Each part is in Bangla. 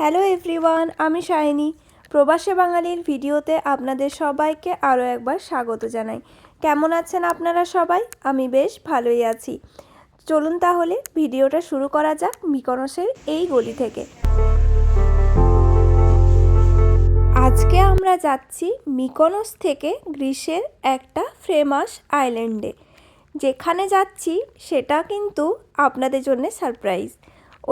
হ্যালো এভরিওয়ান, আমি শাইনি। প্রবাসে বাঙালির ভিডিওতে আপনাদের সবাইকে আরও একবার স্বাগত জানাই। কেমন আছেন আপনারা সবাই? আমি বেশ ভালোই আছি। চলুন তাহলে ভিডিওটা শুরু করা যাক মিকনসের এই গলি থেকে। আজকে আমরা যাচ্ছি মিকনস থেকে গ্রিসের একটা ফেমাস আইল্যান্ডে। যেখানে যাচ্ছি সেটা কিন্তু আপনাদের জন্য সারপ্রাইজ।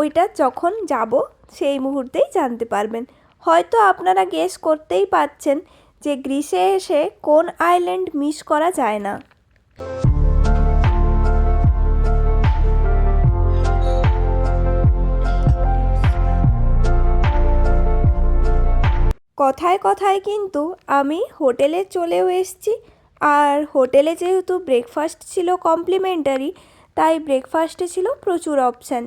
ওইটা যখন যাব সেই মুহূর্তেই জানতে পারবেন। হয়তো আপনারা গেস করতেই পারছেন যে গ্রিসে এসে কোন আইল্যান্ড মিস করা যায় না। কথায় কথায় কিন্তু আমি হোটেলে চলেও এসেছি। আর হোটেলে যেহেতু ব্রেকফাস্ট ছিল কমপ্লিমেন্টারি তাই ব্রেকফাস্টে ছিল প্রচুর অপশান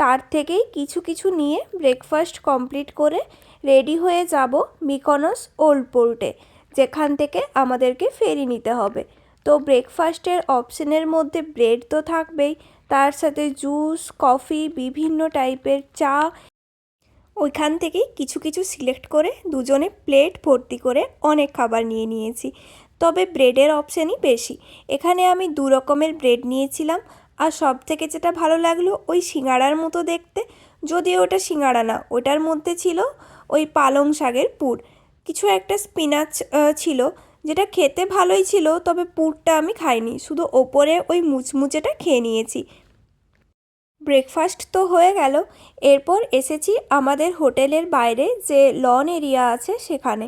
তার থেকেই কিছু কিছু নিয়ে ব্রেকফাস্ট কমপ্লিট করে রেডি হয়ে যাব মিকনস ওল্ড পোর্টে যেখান থেকে আমাদেরকে ফেরি নিতে হবে। তো ব্রেকফাস্টের অপশনের মধ্যে ব্রেড তো থাকবেই, তার সাথে জুস কফি বিভিন্ন টাইপের চা, ওইখান থেকেই কিছু কিছু সিলেক্ট করে দুজনে প্লেট ভর্তি করে অনেক খাবার নিয়ে নিয়েছি। তবে ব্রেডের অপশানই বেশি। এখানে আমি দু রকমের ব্রেড নিয়েছিলাম। আর সব থেকে যেটা ভালো লাগল, ওই সিঙ্গাড়ার মতো দেখতে। যদিও ওটা সিঙ্গাড়া না, ওটার মধ্যে ছিল ওই পালং শাকের পুর। কিছু একটা স্পিনাচ ছিল, যেটা খেতে ভালোই ছিল, তবে পুরটা আমি খাইনি। শুধু ওপরে ওই মুচমুচেটা খেয়ে নিয়েছি। ব্রেকফাস্ট তো হয়ে গেল। এরপর এসেছি আমাদের হোটেলের বাইরে যে লন এরিয়া আছে সেখানে।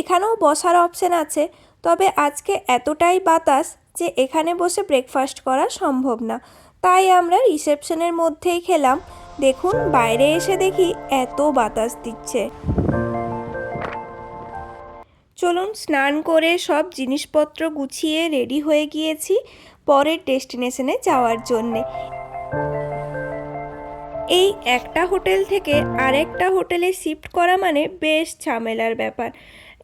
এখানেও বসার অপশান আছে, তবে আজকে এতটাই বাতাস যে এখানে বসে ব্রেকফাস্ট করা সম্ভব না। তাই আমরা রিসেপশনের মধ্যেই খেলাম। দেখুন, বাইরে এসে দেখি এত বাতাস দিচ্ছে। চলুন, স্নান করে সব জিনিসপত্র গুছিয়ে রেডি হয়ে গিয়েছি পরের ডেস্টিনেশনে যাওয়ার জন্যে। এই একটা হোটেল থেকে আরেকটা হোটেলে শিফট করা মানে বেশ ঝামেলার ব্যাপার।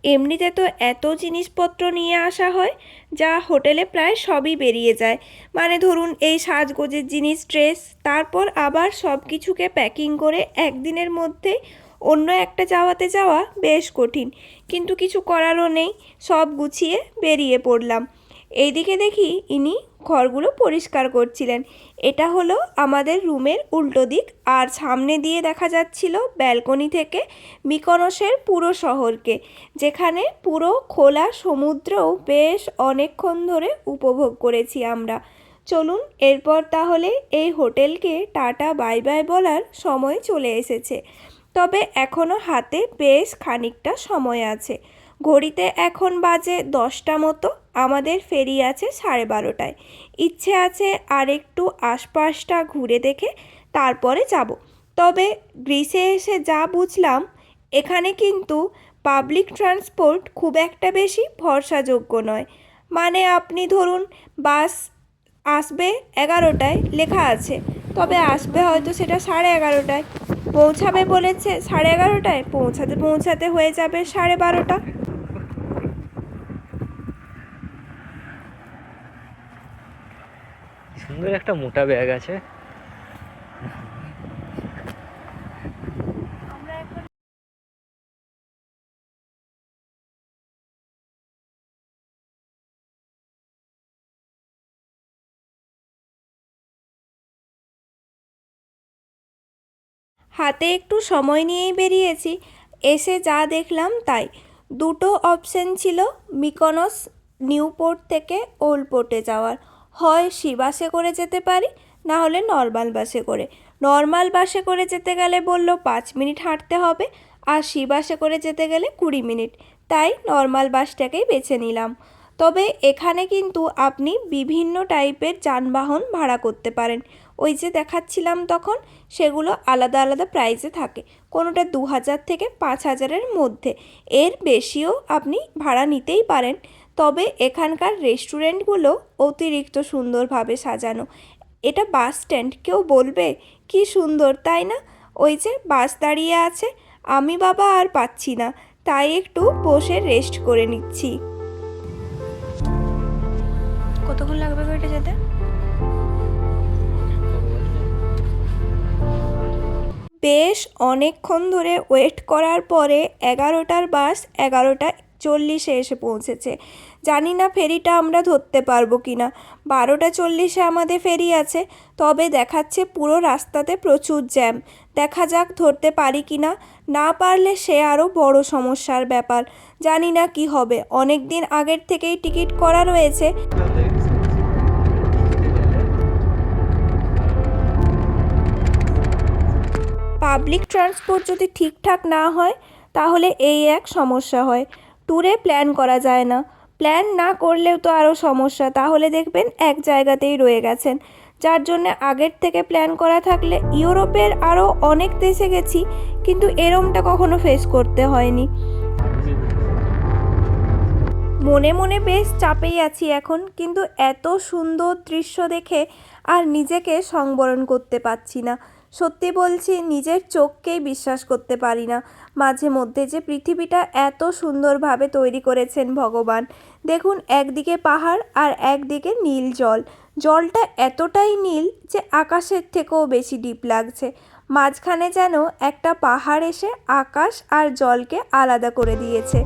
এমনিতে তো এত জিনিসপত্র নিয়ে আসা হয়, যা হোটেলে প্রায় সবই বেরিয়ে যায়। মানে ধরুন, এই সাজগোজের জিনিস, ড্রেস, তারপর আবার সব কিছুকে প্যাকিং করে একদিনের মধ্যে অন্য একটা যাওয়াতে যাওয়া বেশ কঠিন। কিন্তু কিছু করারও নেই, সব গুছিয়ে বেরিয়ে পড়লাম। এইদিকে দেখি ইনি ঘরগুলো পরিষ্কার করছিলেন। এটা হলো আমাদের রুমের উল্টো দিক। আর সামনে দিয়ে দেখা যাচ্ছিল ব্যালকনি থেকে মিকনসের পুরো শহরকে, যেখানে পুরো খোলা সমুদ্রও বেশ অনেকক্ষণ ধরে উপভোগ করেছি আমরা। চলুন, এরপর তাহলে এই হোটেলকে টাটা বাই বাই বলার সময় চলে এসেছে। তবে এখনও হাতে বেশ খানিকটা সময় আছে। ঘড়িতে এখন বাজে দশটা মতো, আমাদের ফেরি আছে সাড়ে বারোটায়। ইচ্ছে আছে আর একটু আশপাশটা ঘুরে দেখে তারপরে যাব। তবে গ্রিসে এসে যা বুঝলাম, এখানে কিন্তু পাবলিক ট্রান্সপোর্ট খুব একটা বেশি ভরসাযোগ্য নয়। মানে আপনি ধরুন, বাস আসবে এগারোটায় লেখা আছে, তবে আসবে হয়তো সেটা সাড়ে এগারোটায়। পৌঁছাবে বলেছে সাড়ে এগারোটায়, পৌঁছাতে পৌঁছাতে হয়ে যাবে সাড়ে বারোটা। সুন্দর একটা মোটা ব্যাগ আছে। হাতে একটু সময় নিয়েই বেরিয়েছি। এসে যা দেখলাম তাই। দুটো অপশন ছিল মিকনস নিউ পোর্ট থেকে ওল্ড পোর্টে যাওয়ার। হয় সি বাসে করে যেতে পারি, না হলে নর্মাল বাসে করে। নর্মাল বাসে করে যেতে গেলে বলল পাঁচ মিনিট হাঁটতে হবে, আর সি বাসে করে যেতে গেলে কুড়ি মিনিট। তাই নর্মাল বাসটাকেই বেছে নিলাম। তবে এখানে কিন্তু আপনি বিভিন্ন টাইপের যানবাহন ভাড়া করতে পারেন। ওই যে দেখাচ্ছিলাম তখন, সেগুলো আলাদা আলাদা প্রাইসে থাকে। কোনোটা দু হাজার থেকে পাঁচ হাজারের মধ্যে। এর বেশিও আপনি ভাড়া নিতেই পারেন। তবে এখানকার রেস্টুরেন্টগুলো অতিরিক্ত সুন্দরভাবে সাজানো। এটা বাস স্ট্যান্ড কেউ বলবে কি সুন্দর তাই না? ওই যে বাস দাঁড়িয়ে আছে আমি বাবা আর পাচ্ছি না তাই একটু বসে রেস্ট করে নিচ্ছি। কতক্ষণ লাগবে এটা যেতে? বেশ অনেকক্ষণ ধরে ওয়েট করার পরে এগারোটার বাস এগারোটা চল্লিশে এসে পৌঁছেছে। জানি না ফেরিটা আমরা ধরতে পারব কি না বারোটা চল্লিশে আমাদের ফেরি আছে। তবে দেখাচ্ছে পুরো রাস্তাতে প্রচুর জ্যাম। দেখা যাক ধরতে পারি কি না না পারলে সে আরও বড় সমস্যার ব্যাপার। জানি না কি হবে। অনেক দিন আগের থেকেই টিকিট করা রয়েছে। পাবলিক ট্রান্সপোর্ট যদি ঠিকঠাক না হয়, তাহলে এই এক সমস্যা হয়। ট্যুরে প্ল্যান করা যায় না। প্ল্যান না করলেও তো আরও সমস্যা। তাহলে দেখবেন এক জায়গাতেই রয়ে গেছেন। যার জন্য আগের থেকে প্ল্যান করা থাকলে ইউরোপের আরও অনেক দেশে গেছি, কিন্তু এরমটা কখনো ফেস করতে হয়নি। মনে মনে বেশ চাপেই আছি এখন, কিন্তু এত সুন্দর দৃশ্য দেখে আর নিজেকে সংবরণ করতে পারছি না। সত্যি বলছি, নিজের চোখকেই বিশ্বাস করতে পারি না। মাঝে মধ্যে যে পৃথিবীটা এত সুন্দরভাবে তৈরি করেছেন ভগবান। দেখুন, একদিকে পাহাড় আর একদিকে নীল জল। জলটা এতটাই নীল যে আকাশের থেকেও বেশি ডিপ লাগছে। মাঝখানে যেন একটা পাহাড় এসে আকাশ আর জলকে আলাদা করে দিয়েছে।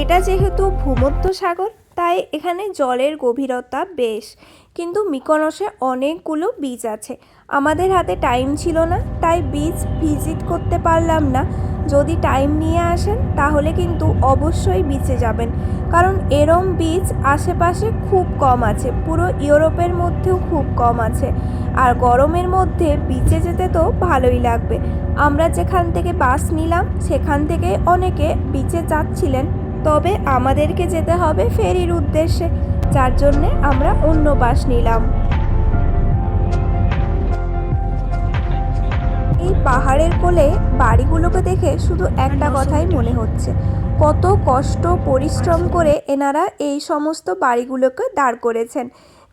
এটা যেহেতু ভূমধ্য সাগর তাই এখানে জলের গভীরতা বেশ। কিন্তু মিকনসে অনেকগুলো বীচ আছে। আমাদের হাতে টাইম ছিল না, তাই বীচ ভিজিট করতে পারলাম না। যদি টাইম নিয়ে আসেন, তাহলে কিন্তু অবশ্যই বিচে যাবেন। কারণ এরম বীচ আশেপাশে খুব কম আছে, পুরো ইউরোপের মধ্যেও খুব কম আছে। আর গরমের মধ্যে বিচে যেতে তো ভালোই লাগবে। আমরা যেখান থেকে বাস নিলাম, সেখান থেকে অনেকে বিচে যাচ্ছিলেন। তবে আমাদেরকে যেতে হবে ফেরির উদ্দেশ্যে। যার জন্যে আমরা অন্য বাস নিলাম। এই পাহাড়ের কোলে বাড়িগুলোকে দেখে শুধু একটা কথাই মনে হচ্ছে। কত কষ্ট, পরিশ্রম করে এনারা এই সমস্ত বাড়িগুলোকে দাঁড় করেছেন।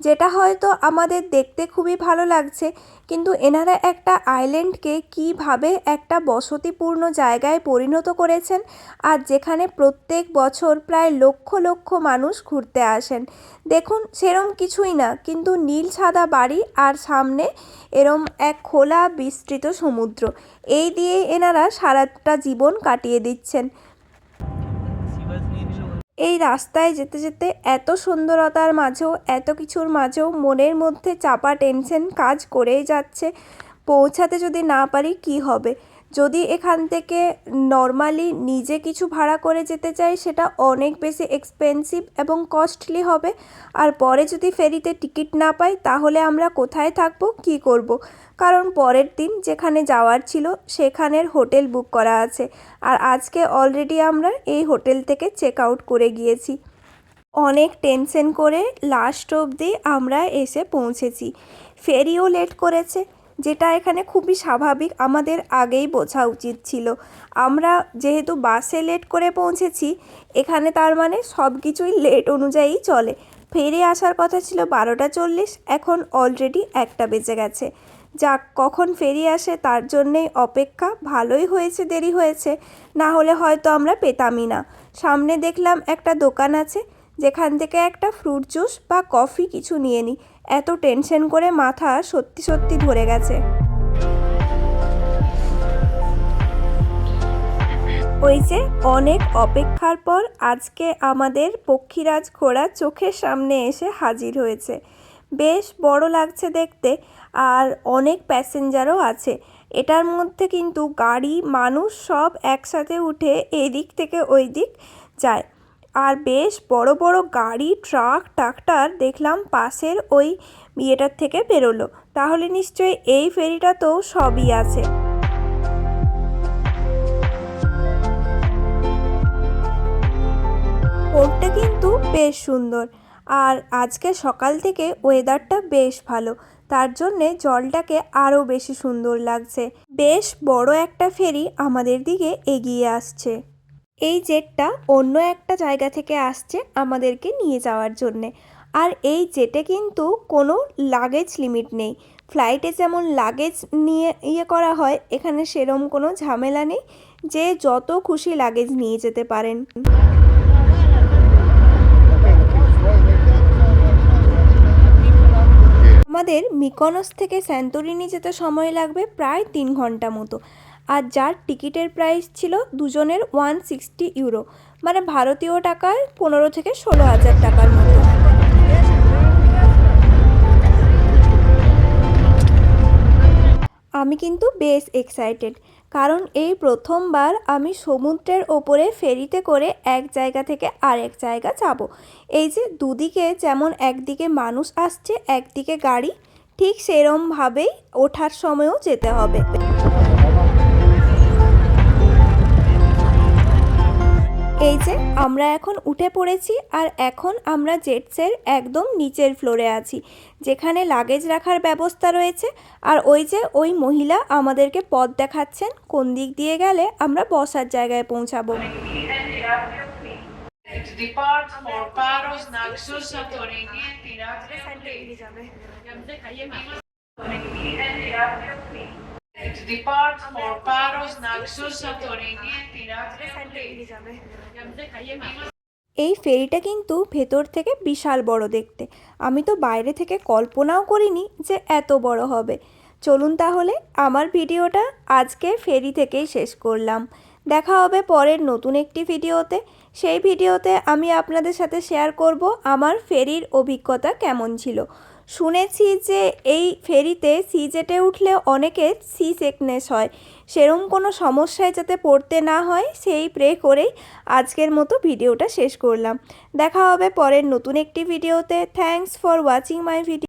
যেটা হয়তো আমাদের দেখতে খুবই ভালো লাগছে, কিন্তু এনারা একটা আইল্যান্ডকে কীভাবে একটা বসতিপূর্ণ জায়গায় পরিণত করেছেন আর যেখানে প্রত্যেক বছর প্রায় লক্ষ লক্ষ মানুষ ঘুরতে আসেন। দেখুন, সেরম কিছুই না, কিন্তু নীল সাদা বাড়ি আর সামনে এরম এক খোলা বিস্তৃত সমুদ্র। এই দিয়ে এনারা সারাটা জীবন কাটিয়ে দিচ্ছেন। এই রাস্তায় যেতে যেতে এত সুন্দরতার মাঝেও, এত কিছুর মাঝেও মনের মধ্যে চাপা টেনশন কাজ করেই যাচ্ছে। পৌঁছাতে যদি না পারি কি হবে? যদি এখান থেকে নর্মালি নিজে কিছু ভাড়া করে যেতে চাই, সেটা অনেক বেশি এক্সপেন্সিভ এবং কস্টলি হবে। আর পরে যদি ফেরিতে টিকিট না পাই, তাহলে আমরা কোথায় থাকব, কি করব। কারণ পরের দিন যেখানে যাওয়ার ছিল, সেখানের হোটেল বুক করা আছে। আর আজকে অলরেডি আমরা এই হোটেল থেকে চেক আউট করে গিয়েছি। অনেক টেনশন করে লাস্ট অবধি আমরা এসে পৌঁছেছি। ফেরিও লেট করেছে। যেটা এখানে খুবই স্বাভাবিক, আমাদের আগেই বোঝা উচিত ছিল। আমরা যেহেতু বাসে লেট করে পৌঁছেছি, এখানে তার মানে সব কিছুই লেট অনুযায়ী চলে। ফেরি আসার কথা ছিল বারোটা চল্লিশ, এখন অলরেডি একটা বেজে গেছে। যাক, কখন ফেরি আসে তার জন্যেই অপেক্ষা, ভালোই হয়েছে, দেরি হয়েছে। না হলে হয়তো আমরা পেতামই না। সামনে দেখলাম একটা দোকান আছে, যেখান থেকে একটা ফ্রুট জুস বা কফি কিছু নিয়ে নিই এত টেনশন করে মাথা সত্যি সত্যি ধরে গেছে। ওই যে অনেক অপেক্ষার পর আজকে আমাদের পক্ষীরাজ ঘোড়া চোখের সামনে এসে হাজির হয়েছে। বেশ বড় লাগছে দেখতে আর অনেক প্যাসেঞ্জারও আছে। এটার মধ্যে কিন্তু গাড়ি, মানুষ সব একসাথে উঠে এদিক থেকে ওই দিক যায়। আর বেশ বড় বড় গাড়ি, ট্রাক, ট্রাক্টর দেখলাম পাশের ওই ইয়েটার থেকে বেরোলো। তাহলে নিশ্চয়ই এই ফেরিটাতেও সবই আছে। পোর্টটা কিন্তু বেশ সুন্দর। আর আজকে সকাল থেকে ওয়েদারটা বেশ ভালো। তার জন্যে জলটাকে আরও বেশি সুন্দর লাগছে। বেশ বড় একটা ফেরি আমাদের দিকে এগিয়ে আসছে। এই জেটটা অন্য একটা জায়গা থেকে আসছে আমাদেরকে নিয়ে যাওয়ার জন্যে। আর এই জেটে কিন্তু কোনো লাগেজ লিমিট নেই। ফ্লাইটে যেমন লাগেজ নিয়ে ইয়ে করা হয়, এখানে সেরম কোনো ঝামেলা নেই যে যত খুশি লাগেজ নিয়ে যেতে পারেন। আমাদের মিকনস থেকে স্যান্তরিনি যেতে সময় লাগবে প্রায় তিন ঘণ্টা মতো। আর যার টিকিটের প্রাইস ছিল দুজনের ওয়ান সিক্সটি ইউরো মানে ভারতীয় টাকায় পনেরো থেকে ষোলো হাজার টাকার মতো। আমি কিন্তু বেশ এক্সাইটেড কারণ এই প্রথমবার আমি সমুদ্রের ওপরে ফেরিতে করে এক জায়গা থেকে আরেক জায়গা যাব। এই যে দুদিকে যেমন একদিকে মানুষ আসছে, একদিকে গাড়ি, ঠিক সেরমভাবেই ওঠার সময়ও যেতে হবে। আমরা এখন উঠে পড়েছি আর এখন আমরা জেটসের একদম নিচের ফ্লোরে আছি, যেখানে লাগেজ রাখার ব্যবস্থা রয়েছে। আর ওই যে ওই মহিলা আমাদেরকে পথ দেখাচ্ছেন, কোন দিক দিয়ে গেলে আমরা বসার জায়গায় পৌঁছাবো। Depart for Paros, Naxos, Santorini, and depart for Paros, Naxos, Santorini, and Tiracle, এই ফেরিটা কিন্তু ভেতর থেকে বিশাল বড় দেখতে। আমি তো বাইরে থেকে কল্পনাও করিনি যে এত বড় হবে। চলুন তাহলে আমার ভিডিওটা আজকে ফেরি থেকেই শেষ করলাম। দেখা হবে পরের নতুন একটি ভিডিওতে। সেই ভিডিওতে আমি আপনাদের সাথে শেয়ার করব আমার ফেরির অভিজ্ঞতা কেমন ছিল। শুনেছি যে এই ফেরিতে সি জেটে উঠলে অনেকে সি সেকনেস হয়। সেরম কোনো সমস্যায় যাতে পড়তে না হয়, সেই প্রে করেই আজকের মতো ভিডিওটা শেষ করলাম। দেখা হবে পরের নতুন একটি ভিডিওতে। Thanks for watching my video